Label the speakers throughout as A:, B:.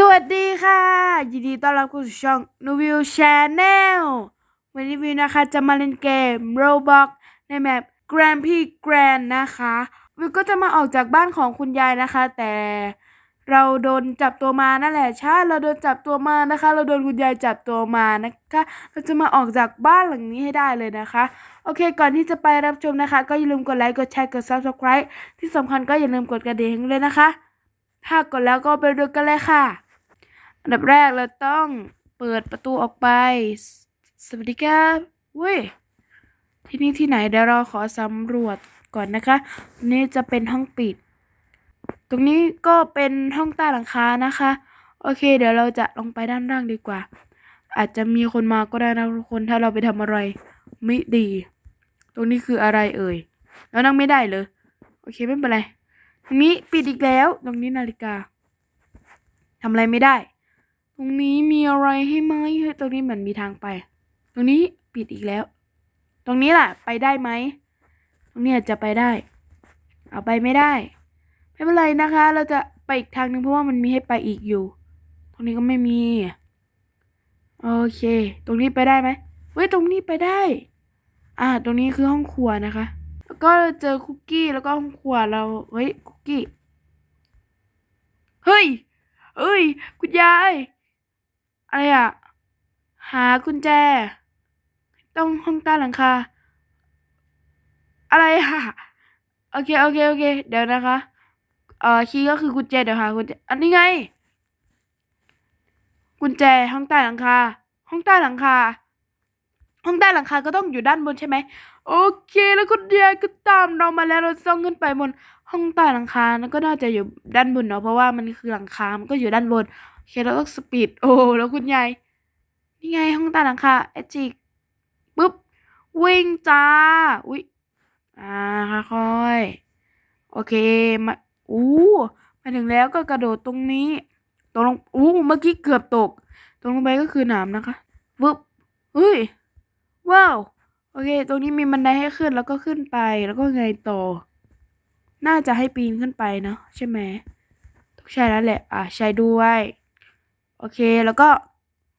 A: สวัสดีค่ะ ยินดีต้อนรับเข้าสู่ช่อง n u v i l Channel วันนี้วิวนะคะจะมาเล่นเกม Roblox ในแมป Grand P Grand นะคะ วิวก็จะมาออกจากบ้านของคุณยายนะคะ แต่เราโดนจับตัวมานั่นแหละใช่เราโดนจับตัวมานะคะ เราโดนคุณยายจับตัวมานะคะ เราจะมาออกจากบ้านหลังนี้ให้ได้เลยนะคะ โอเค ก่อนที่จะไปรับชมนะคะ ก็อย่าลืมกดไลค์กดแชร์กด Subscribe ที่สำคัญก็อย่าลืมกดกระดิ่งเลยนะคะ ถ้ากดแล้วก็ไปดูกันเลยค่ะ อันดับแรกเราต้องเปิดประตูออกไป สวัสดีครับเว้ย ที่นี่ที่ไหนเดี๋ยวเราขอสำรวจก่อนนะคะ นี่จะเป็นห้องปิด ตรงนี้ก็เป็นห้องใต้หลังคานะคะ โอเค เดี๋ยวเราจะลงไปด้านล่างดีกว่า อาจจะมีคนมาก็ได้นะทุกคน ถ้าเราไปทำอะไรไม่ดี ตรงนี้คืออะไรเอ่ย แล้วนั่งไม่ได้เลย โอเคไม่เป็นไร ตรงนี้ปิดอีกแล้ว ตรงนี้นาฬิกาทำอะไรไม่ได้ ตรงนี้มีอะไรให้ไหมเฮ้ยตรงนี้เหมือนมีทางไป ตรงนี้ปิดอีกแล้ว ตรงนี้แหละไปได้ไหม ตรงนี้อาจจะไปได้ เอาไปไม่ได้ ไม่เป็นไรนะคะ เราจะไปอีกทางหนึ่งเพราะว่ามันมีให้ไปอีกอยู่ ตรงนี้ก็ไม่มี โอเค ตรงนี้ไปได้ไหมเฮ้ยตรงนี้ไปได้ อ่า ตรงนี้คือห้องครัวนะคะ แล้วก็เจอคุกกี้แล้วก็ห้องครัวเรา เฮ้ยคุกกี้ เฮ้ยเอ้ย คุณยาย อะไรอะหากุญแจ ต้องห้องใต้หลังคา อะไรอะโอเคโอเคโอเค เดี๋ยวนะคะ เอ่อคีย์ก็คือกุญแจเดี๋ยวหากุญแจอันนี้ไง กุญแจห้องใต้หลังคา ห้องใต้หลังคา ห้องใต้หลังคาก็ต้องอยู่ด้านบนใช่ไหม โอเคแล้วคุณยายก็ตามเรามาแล้วเราต้องขึ้นไปบนห้องใต้หลังคานั่นก็น่าจะอยู่ด้านบนเนาะเพราะว่ามันคือหลังคา มันก็อยู่ด้านบนโอเคเราต้องสปีดโอ้แล้วคุณยายนี่ไงห้องใต้หลังคาเอจิกปุ๊บวิ่งจ้าอุ๊ยอ่าค่อยๆโอเคมาอู้มาถึงแล้วก็กระโดดตรงนี้ตรงลงอู้เมื่อกี้เกือบตก ตรงลงไปก็คือหนามนะคะวึบเฮ้ยว้าว อเค ตรงนี้มีบันไดให้ขึ้นแล้วก็ขึ้นไปแล้วก็ไงต่อ น่าจะให้ปีนขึ้นไปเนาะใช่ไหมต้องใช่แล้วแหละ อะใช่ด้วย โอเคแล้วก็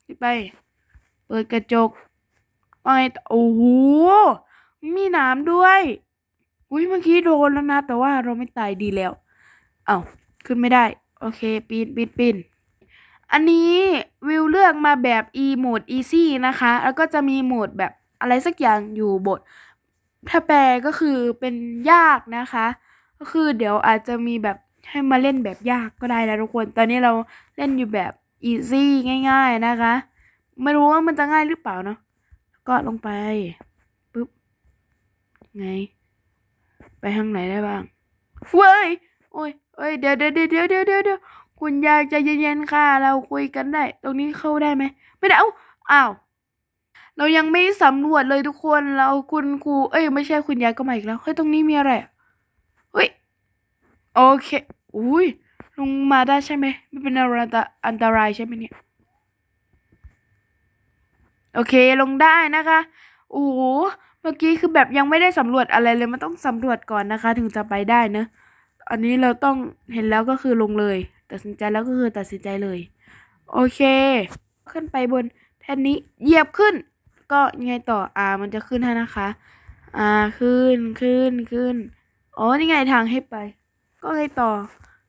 A: ขึ้นไป เปิดกระจกว่าไงโอ้โห มีน้ำด้วย อุ้ยเมื่อกี้โดนแล้วนะ แต่ว่าเราไม่ตายดีแล้ว เอา้าขึ้นไม่ได้ โอเค ปีนปีนปีนอันนี้วิวเลือกมาแบบ e โหมด easy นะคะ แล้วก็จะมีโหมดแบบ อะไรสักอย่างอยู่บท ถ้าแปลก็คือเป็นยากนะคะ ก็คือเดี๋ยวอาจจะมีแบบให้มาเล่นแบบยากก็ได้นะทุกคน ตอนนี้เราเล่นอยู่แบบ easy ง่าย ๆนะคะ ไม่รู้ว่ามันจะง่ายหรือเปล่าเนาะก็ลงไปปุ๊บไง ไปทางไหนได้บ้างเว้ยโอ้ยเอ้ยเดี๋ยวเดี๋ยวเดี๋ยวเดี๋ยวเดี๋ยวเดี๋ยวคุณยายใจเย็นๆค่ะ เราคุยกันได้ ตรงนี้เข้าได้ไหมไม่ได้เอ้าอ้าว เรายังไม่สำรวจเลยทุกคนเราคุณครูเอ้ยไม่ใช่คุณยายก็มาอีกแล้วเฮ้ยตรงนี้มีอะไรอะเฮ้ยโอเคอุ้ยลงมาได้ใช่ไหมไม่เป็นอะไรอันตรายใช่ไหมเนี่ยโอเคลงได้นะคะโอ้โหเมื่อกี้คือแบบยังไม่ได้สำรวจอะไรเลยมันต้องสำรวจก่อนนะคะ ถึงจะไปได้เนอะอันนี้เราต้องเห็นแล้วก็คือลงเลย ตัดสินใจแล้วก็คือตัดสินใจเลย โอเค ขึ้นไปบนแท่นนี้เหยียบขึ้น ก็ยังไงต่ออ่ามันจะขึ้นให้นะคะอ่าขึ้นขึ้นขึ้นอ๋อนี่ไงทางให้ไป ก็ไงต่อ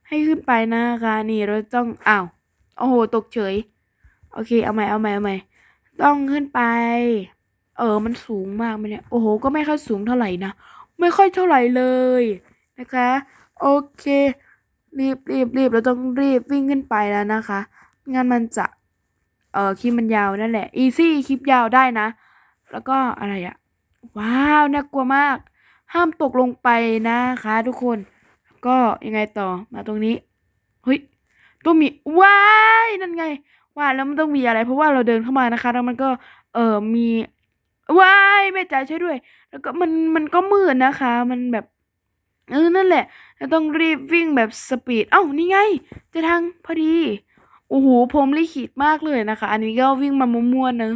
A: ให้ขึ้นไปนะคะนี่เราต้องอ้าวโอ้โหตกเฉย โอเคเอาใหม่เอาใหม่เอาใหม่ต้องขึ้นไป เออมันสูงมากไหมเนี่ยโอ้โหก็ไม่ค่อยสูงเท่าไหร่นะไม่ค่อยเท่าไหร่เลยนะคะ โอเค รีบรีบรีบเราต้องรีบวิ่งขึ้นไปแล้วนะคะงั้นมันจะ เออคลิปมันยาวนั่นแหละอีซี่คลิปยาวได้นะ แล้วก็อะไรอะว้าวน่ากลัวมาก ห้ามตกลงไปนะคะ ทุกคนก็ยังไงต่อมาตรงนี้เฮ้ยต้องมีว้ายนั่นไงว่าแล้วมันต้องมีอะไร เพราะว่าเราเดินเข้ามานะคะ แล้วมันก็เออมีว้ายแม่จ๋าช่วยด้วย แล้วก็มันมันก็มืดนะคะ มันแบบเออนั่นแหละเราต้องรีบวิ่งแบบสปีดเอ้านี่ไง จะทางพอดี โอ้โหผมลิขิตมากเลยนะคะ อันนี้ก็วิ่งมามั่วๆเนอะ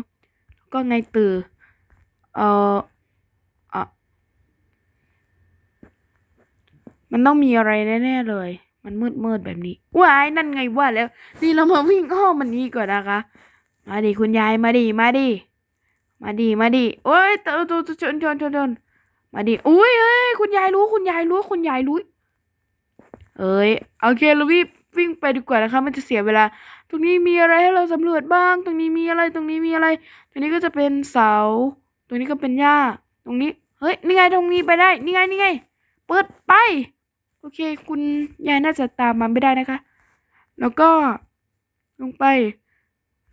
A: ก็ไงตือเอออะมันต้องมีอะไรแน่ๆเลย มันมืดๆแบบนี้ว้ายนั่นไงว่าแล้ว นี่เรามาวิ่งอ้อมมันนี้ก่อนนะคะ มาดิคุณยายมาดิมาดิมาดิมาดิโอ้ยเตอตัวชนชนชนชนมาดิอุ้ยเอ้ยคุณยายรู้คุณยายรู้คุณยายรู้ เอ้ยโอเคเรา วิ่งไปดีกว่านะคะมันจะเสียเวลา ตรงนี้มีอะไรให้เราสำรวจบ้าง ตรงนี้มีอะไรตรงนี้มีอะไร ตรงนี้ก็จะเป็นเสา ตรงนี้ก็เป็นหญ้า ตรงนี้เฮ้ยนี่ไงตรงนี้ไปได้นี่ไงนี่ไง เปิดไป โอเค คุณยายน่าจะตามมาไม่ได้นะคะ แล้วก็ลงไป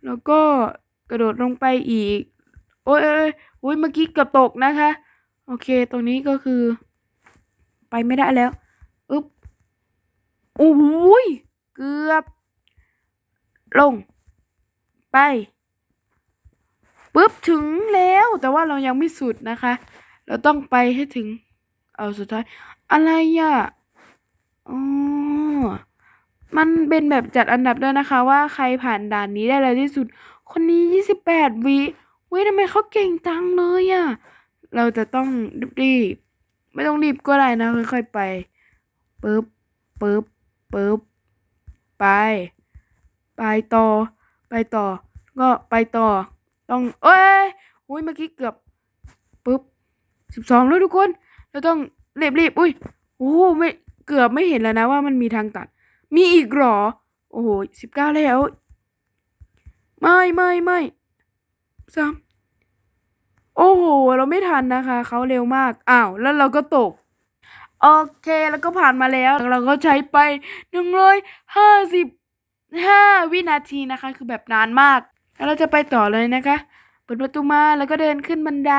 A: แล้วก็กระโดดลงไปอีก โอ้ยโอ้ยโอ้ยเมื่อกี้เกือบตกนะคะ โอเค ตรงนี้ก็คือ ไปไม่ได้แล้วอึ๊บโอ้โหย เกือบ ลง ไปปุ๊บถึงแล้วแต่ว่าเรายังไม่สุดนะคะ เราต้องไปให้ถึง เอาสุดท้าย อะไรอะอ๋อมันเป็นแบบจัดอันดับด้วยนะคะ ว่าใครผ่านด่านนี้ได้เร็วที่สุด คนนี้ยี่สิบแปดวิเว้ยทำไมเขาเก่งจังเลยอะเราจะต้องรีบๆไม่ต้องรีบก็ได้นะค่อยๆไปปึ๊บปึ๊บปึ๊บ ไป ไปต่อ ไปต่อ ก็ไปต่อ ต้อง เอ้ยอุ้ยเมื่อกี้เกือบปึ๊บสิบสองแล้วทุกคนเราต้องรีบรีบอุ้ยโอ้ไม่เกือบไม่เห็นแล้วนะว่ามันมีทางตัด มีอีกหรอ โอ้โหสิบเก้าแล้ว ไม่ไม่ไม่สามโอ้โห เราไม่ทันนะคะ เขาเร็วมาก อ้าว แล้วเราก็ตก โอเคแล้วก็ผ่านมาแล้ว เราก็ใช้ไปหนึ่งร้อยห้าสิบห้าวินาทีนะคะ คือแบบนานมาก แล้วเราจะไปต่อเลยนะคะเปิดประตูมาแล้วก็เดินขึ้นบันได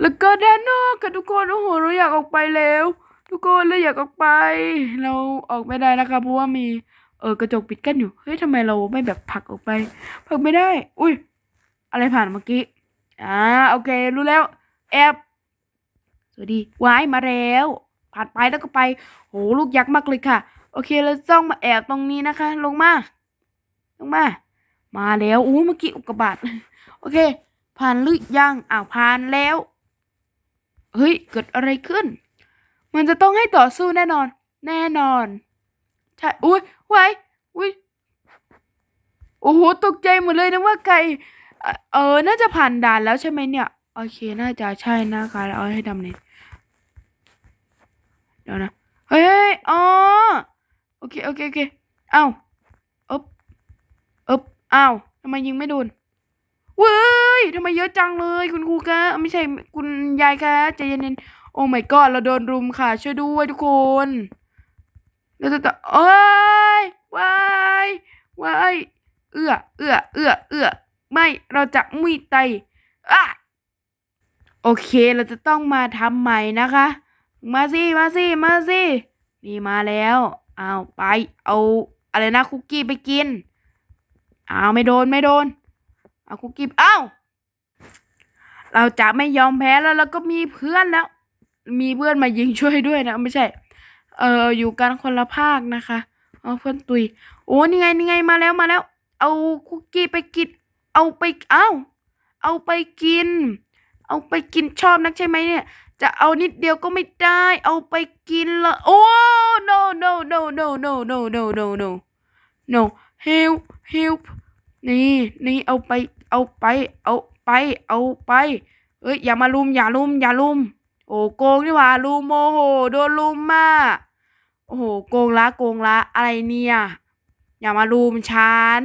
A: แล้วก็ด้านนอกค่ะทุกคนโอ้โหเราอยากออกไปแล้ว ทุกคนเราอยากออกไป เราออกไม่ได้นะคะ เพราะว่ามีเออกระจกปิดกั้นอยู่เฮ้ยทำไมเราไม่แบบผลักออกไปผลักไม่ได้ อุ้ยอะไรผ่านเมื่อกี้อ่าโอเครู้แล้วแอบ สวัสดีวายมาแล้วผ่านไปแล้วก็ไป โหลูกยักษ์มากเลยค่ะ โอเคเราต้องมาแอบตรงนี้นะคะ ลงมา ลงมา มาแล้วอู้เมื่อกี้อุกกาบาตโอเค ผ่านหรือยังอ้าวผ่านแล้ว เฮ้ย เกิดอะไรขึ้น มันจะต้องให้ต่อสู้แน่นอน แน่นอน ใช่ อุ้ยไว้อุ้ยโอ้โห ตกใจหมดเลยนะว่าไก่ เออ น่าจะผ่านด่านแล้วใช่ไหมเนี่ย โอเค น่าจะใช่นะคะแล้วเอาให้ทำเลย เดี๋ยวนะเฮ้ยเฮ้ยอ๋อโอเค โอเค โอเค เอ้าอ๊บอ๊บเอ้าทำไมยิงไม่โดนเว้ยทำไมเยอะจังเลย คุณครูคะไม่ใช่คุณยายคะใจเย็นๆโอ้ my god เราโดนรุมค่ะ ช่วยด้วยทุกคนเราจะต่อเอ้ยวายวายเอื้อเอื้อเอื้อเอื้อไม่เราจะมุยไตอะโอเคเราจะต้องมาทำใหม่นะคะ มาสิมาสิมาสินี่มาแล้วเอาไปเอาอะไรนะคุกกี้ไปกินเอาไม่โดนไม่โดน เอาคุกกี้เอาเราจะไม่ยอมแพ้แล้วเราก็มีเพื่อนแล้ว มีเพื่อนมายิงช่วยด้วยนะไม่ใช่ เอออยู่กันคนละภาคนะคะเอาเพื่อนตุยโอ้นี่ไงนี่ไงมาแล้วมาแล้ว เอาคุกกี้ไปกินเอาไปเอาเอาไปกิน เอาไปกินชอบนักใช่ไหมเนี่ย จะเอานิดเดียวก็ไม่ได้ เอาไปกินละโอ้ no no no no no no no no no no help help นี่นี่เอาไป เอาไป เอาไป เอาไปเอ้ยอย่ามาลุมอย่าลุมอย่าลุม โอ้โกงนี่หว่าลุมโมโหโดนลุมมาโอ้โหโกงละโกงละอะไรเนี่ย อย่ามาลุมฉัน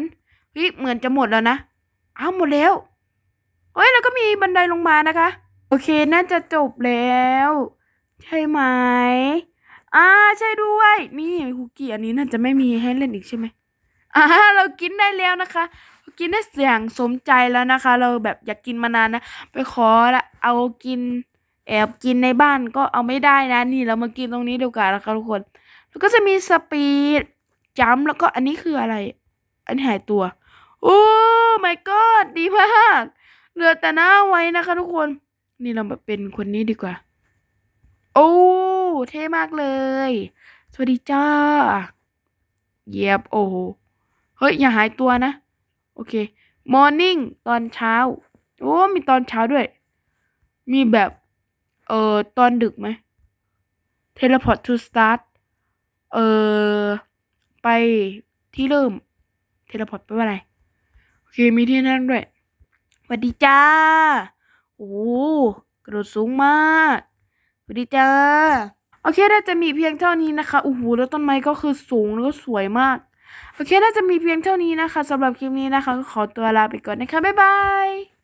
A: เฮ้ยเหมือนจะหมดแล้วนะอ้าวหมดแล้วเฮ้ยแล้วก็มีบันไดลงมานะคะ โอเคน่าจะจบแล้ว ใช่ไหมอ่าใช่ด้วย นี่คุกกี้อันนี้น่าจะไม่มีให้เล่นอีกใช่ไหมอ่าเรากินได้แล้วนะคะเรากินได้เสียงสมใจแล้วนะคะ เราแบบอยากกินมานานนะ ไปขอละเอากิน แอบกินในบ้านก็เอาไม่ได้นะ นี่เรามากินตรงนี้เดียวกันนะคะทุกคน แล้วก็จะมีสปีดจัมแล้วก็อันนี้คืออะไร อันหายตัว โอ้ my god ดีมากเหลือแต่หน้าไว้นะคะทุกคน นี่เรามาเป็นคนนี้ดีกว่า โอ้เท่มากเลย สวัสดีจ้าเยียบโอ้เฮ้ย อย่าหายตัวนะ โอเค morning ตอนเช้า โอ้ มีตอนเช้าด้วย มีแบบ เอ่อ ตอนดึกไหม teleport to start เออไปที่เริ่ม เทเลพอร์ตไปว่าอะไร โอเค มีที่นั่งด้วยสวัสดีจ้า โอ้กระโดดสูงมากสวัสดีจ้าโอเคน่าจะมีเพียงเท่านี้นะคะโอ้โหแล้วต้นไม้ก็คือสูงแล้วก็สวยมาก โอเคน่าจะมีเพียงเท่านี้นะคะสำหรับคลิปนี้นะคะก็ขอตัวลาไปก่อนนะคะบ๊ายบาย